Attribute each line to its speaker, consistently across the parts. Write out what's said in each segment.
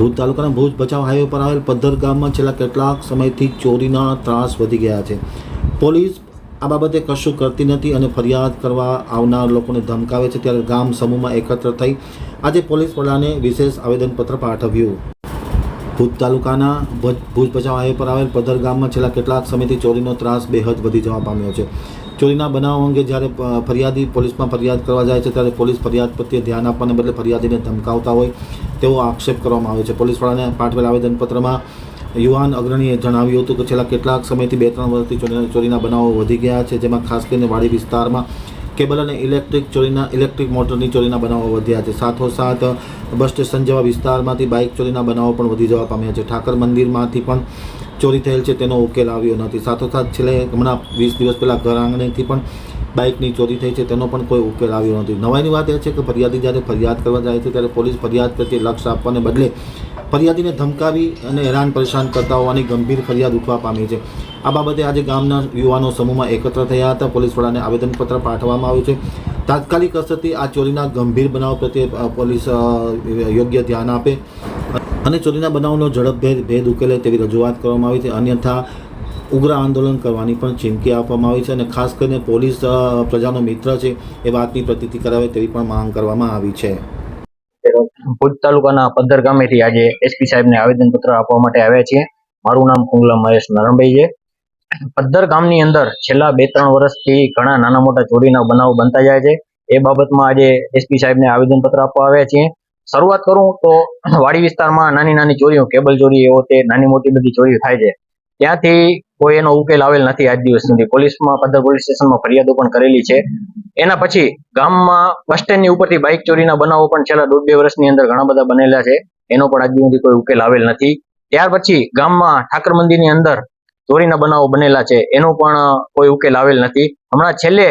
Speaker 1: ભુજ તાલુકાના ભુજ ભચાઉ હાઈવે પર આવેલ પદ્ધર ગામમાં છેલ્લા કેટલાક સમયથી ચોરીના ત્રાસ વધી ગયા છે. પોલીસ આ બાબતે કશું કરતી નથી અને ફરિયાદ કરવા આવનાર લોકોને ધમકાવે છે ત્યારે ગામ સમૂહમાં એકત્ર થઈ આજે પોલીસ વડાને વિશેષ આવેદનપત્ર પાઠવ્યું. ભુજ તાલુકાના ભજ- ભચાઉ હાઈવે પર આવેલ પદર ગામમાં છેલ્લા કેટલાક સમયથી ચોરીનો ત્રાસ, બેહદ વધી જવા પામ્યો છે. ચોરીના બનાવ અંગે જ્યારે ફરિયાદી પોલીસમાં ફરિયાદ કરવા જાય છે, ત્યારે પોલીસ ફરિયાદ પ્રત્યે ધ્યાન આપવાને બદલે ફરિયાદીને ધમકાવતા હોય તેવો આક્ષેપ કરવામાં આવ્યો છે. પોલીસવાળાને પાઠવેલ આવેદનપત્રમાં યુવાન અગ્રણીએ જણાવ્યું હતું કે છેલ્લા કેટલાક સમયથી બે ત્રણ વર્ષથી ચોરીના બનાવો વધી ગયા છે, જેમાં ખાસ કરીને વાડી વિસ્તારમાં કેબલ અને ઇલેક્ટ્રિક ચોરીના, ઇલેક્ટ્રિક મોટરની ચોરીના બનાવો વધ્યા છે. સાથોસાથ, બસ સ્ટેશન જેવા વિસ્તારમાંથી બાઇક ચોરીના બનાવો પણ વધી જવા પામ્યા છે. ઠાકર મંદિરમાંથી પણ ચોરી થયેલ છે, તેનો ઉકેલ આવ્યો નથી. સાથોસાથ, છેલ્લે હમણાં વીસ દિવસ પહેલાં ઘર આંગણેથી પણ બાઇકની ચોરી થઈ છે, તેનો પણ કોઈ ઉકેલ આવ્યો નથી. નવાઈની વાત એ છે કે ફરિયાદી જ્યારે ફરિયાદ કરવા જાય છે, ત્યારે પોલીસ ફરિયાદ પ્રત્યે લક્ષ આપવાને બદલે ફરિયાદીને ધમકાવી અને હેરાન પરેશાન કરતા હોવાની ગંભીર ફરિયાદ ઉઠવા પામી છે. આ બાબતે આજે ગામના યુવાનો સમૂહમાં એકત્ર થયા હતા. પોલીસ વડાને આવેદનપત્ર પાઠવવામાં આવ્યું છે. તાત્કાલિક અસરથી આ ચોરીના ગંભીર બનાવ પ્રત્યે પોલીસ યોગ્ય ધ્યાન આપે અને ચોરીના બનાવનો ઝડપભેર ભેદ ઉકેલે તેવી રજૂઆત કરવામાં આવી છે. અન્યથા ઉગ્ર આંદોલન કરવાની પણ ચીમકી આપવામાં આવી છે અને ખાસ કરીને પોલીસ પ્રજાનો મિત્ર છે એ વાતની પ્રતીતિ કરાવે તેવી પણ માંગ કરવામાં આવી છે.
Speaker 2: ભુજ તાલુકાના પદ્ધર ગામેથી આજે એસપી સાહેબને આવેદનપત્ર આપવા માટે આવ્યા છીએ. મારું નામ કુંગલા મહેશ નરણભાઈ છે. પદ્ધર ગામની અંદર છેલ્લા બે ત્રણ વર્ષથી ઘણા નાના મોટા ચોરીના બનાવો બનતા જાય છે. એ બાબતમાં આજે એસપી સાહેબને આવેદનપત્ર આપવા આવ્યા છીએ. શરૂઆત કરું તો વાડી વિસ્તારમાં નાની નાની ચોરીઓ, કેબલ ચોરી એવો તે નાની મોટી બધી ચોરીઓ થાય છે. ત્યાંથી કોઈ એનો ઉકેલ આવેલ નથી આજ દિવસ સુધી. પોલીસમાં પદ્ધર પોલીસ સ્ટેશનમાં ફરિયાદો પણ કરેલી છે. એના પછી ગામમાં બસ સ્ટેન્ડની ઉપરથી બાઇક ચોરીના બનાવો પણ છેલ્લા દોઢ બે વર્ષની અંદર ઘણા બધા બનેલા છે. એનો પણ આજ સુધી કોઈ ઉકેલ આવેલ નથી. ત્યાર પછી ગામમાં ઠાકર મંદિરની અંદર ચોરીના બનાવો બનેલા છે. એનો પણ કોઈ ઉકેલ આવેલ નથી. હમણાં છેલ્લે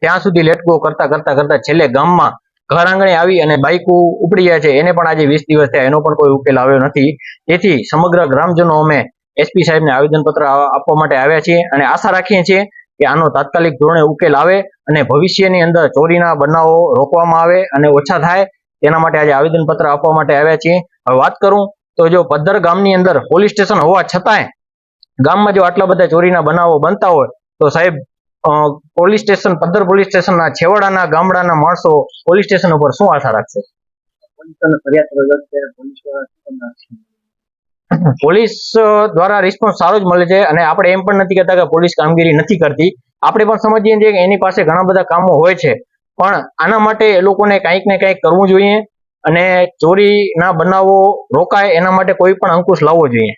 Speaker 2: ત્યાં સુધી લેટકો કરતા કરતા કરતા છેલ્લે ગામમાં ઘર આંગણે આવી અને બાઇકો ઉપડી જાય છે. એને પણ આજે વીસ દિવસ થયા. એનો પણ કોઈ ઉકેલ આવ્યો નથી. તેથી સમગ્ર ગ્રામજનો અમે એસપી સાહેબને આવેદનપત્ર આપવા માટે આવ્યા છીએ અને આશા રાખીએ છીએ કે આનો તાત્કાલિક ધોરણે ઉકેલ આવે અને ભવિષ્યની અંદર ચોરીના બનાવો રોકવામાં આવે અને ઓછા થાય, તેના માટે આજે આવેદનપત્ર આપવા માટે આવ્યા છીએ. હવે વાત કરું તો જો પદ્ધર ગામની અંદર પોલીસ સ્ટેશન હોવા છતાંય ગામમાં જો આટલા બધા ચોરીના બનાવો બનતા હોય, તો સાહેબ પોલીસ સ્ટેશન, પદ્ધર પોલીસ સ્ટેશનના છેવાડાના ગામડાના માણસો પોલીસ સ્ટેશન ઉપર શું આશા રાખશે? પોલીસ દ્વારા રિસ્પોન્સ સારો જ મળે છે અને આપણે એમ પણ નથી કહેતા કે પોલીસ કામગીરી નથી કરતી. આપણે પણ સમજીએ છીએ કે એની પાસે ઘણા બધા કામો હોય છે. પણ આના માટે એ લોકોને કંઈક ને કંઈક કરવું જોઈએ અને ચોરીના બનાવો રોકાય એના માટે કોઈ પણ અંકુશ લાવવો જોઈએ.